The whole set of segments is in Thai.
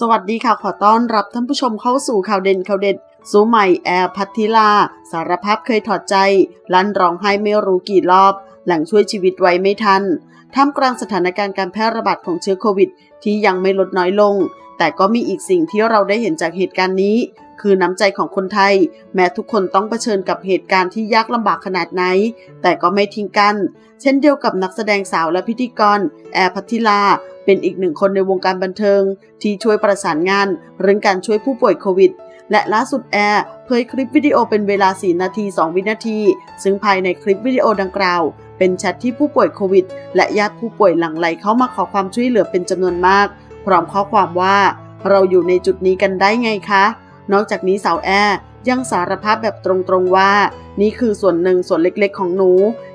สวัสดีค่ะ ขอต้อนรับท่านผู้ชมเข้าสู่ข่าวเด่นข่าวเด็ดสูใหม่แอร์พัทธิลา สารภาพเคยถอดใจลั่นร้องไห้ไม่รู้กี่รอบ หลังช่วยชีวิตไว้ไม่ทัน ท่ามกลางสถานการณ์การแพร่ระบาดของเชื้อโควิด ที่ยังไม่ลดน้อยลง แต่ก็มีอีกสิ่งที่เราได้เห็นจากเหตุการณ์นี้ คือน้ำใจของคนไทย แม้ทุกคนต้องเผชิญกับเหตุการณ์ที่ยากลำบากขนาดไหน แต่ก็ไม่ทิ้งกัน เช่นเดียวกับนักแสดงสาวและพิธีกร แอร์พัทิลา เป็นอีกหนึ่งคนในวงการบันเทิง ที่ช่วยประสานงานเรื่องการช่วยผู้ป่วยโควิดและล่าสุดแอร์เผยคลิปวิดีโอเป็นเวลา 4 นาที 2 วินาที ซึ่งภายในคลิปวิดีโอดังกล่าว เป็นแชทที่ผู้ป่วยโควิด และญาติผู้ป่วยหลั่งไหลเข้ามาขอความช่วยเหลือเป็นจำนวนมาก พร้อมข้อความว่า เราอยู่ในจุดนี้กันได้ไงคะ นอกจากนี้สาวแอร์ยังสารภาพแบบตรงๆว่า นี่คือส่วนหนึ่งส่วนเล็กๆ ของหนู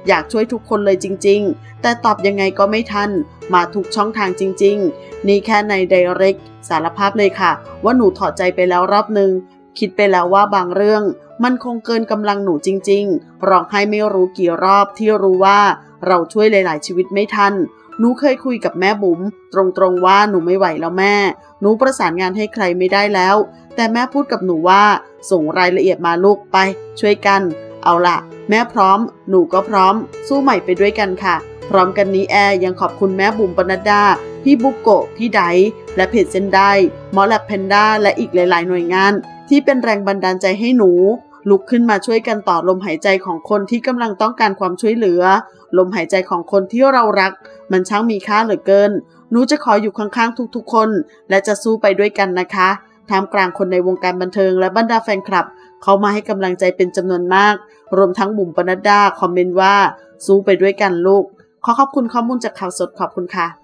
อยากช่วยทุกคนเลยจริง ๆ แต่ตอบยังไงก็ไม่ทัน มาทุกช่องทางจริง ๆ นี่แค่ใน Direct สารภาพเลยค่ะ ว่าหนูถอดใจไปแล้วรอบนึง คิดไปแล้วว่าบางเรื่อง มันคงเกินกำลังหนูจริง ๆ ร้องไห้ไม่รู้กี่รอบที่รู้ว่า เราช่วยหลาย ๆ ชีวิตไม่ทัน หนูเคยคุยกับแม่บุ๋มตรงๆว่าหนูไม่ไหวแล้วแม่ หนูประสานงานให้ใครไม่ได้แล้ว แต่แม่พูดกับหนูว่าส่งรายละเอียดมาลูกไป ช่วยกัน เอาละแม่พร้อม หนูก็พร้อม สู้ใหม่ไปด้วยกันค่ะ พร้อมกันนี้แอร์ยังขอบคุณแม่บุ๋มปนัดดาพี่บุกโกะพี่ไดและเพจเซนได้มอแลบเพนด้าและอีกหลาย ๆ หน่วยงาน ที่เป็นแรงบันดาลใจให้หนู ลุกขึ้นมาช่วยกันต่อลมหายใจของคนที่กำลังต้องการความช่วยเหลือ ลมหายใจของคนที่เรารัก มันช่างมีค่าเหลือเกินหนูจะขออยู่ข้างๆทุกๆคน และจะสู้ไปด้วยกันนะคะท่ามกลางคนในวงการบันเทิงและบรรดาแฟนคลับ เขามาให้กำลังใจเป็นจำนวนมาก รวมทั้งบุ๋มปนัดดาคอมเมนต์ว่า สู้ไปด้วยกันลูก ขอขอบคุณข้อมูลจากข่าวสดขอบคุณค่ะ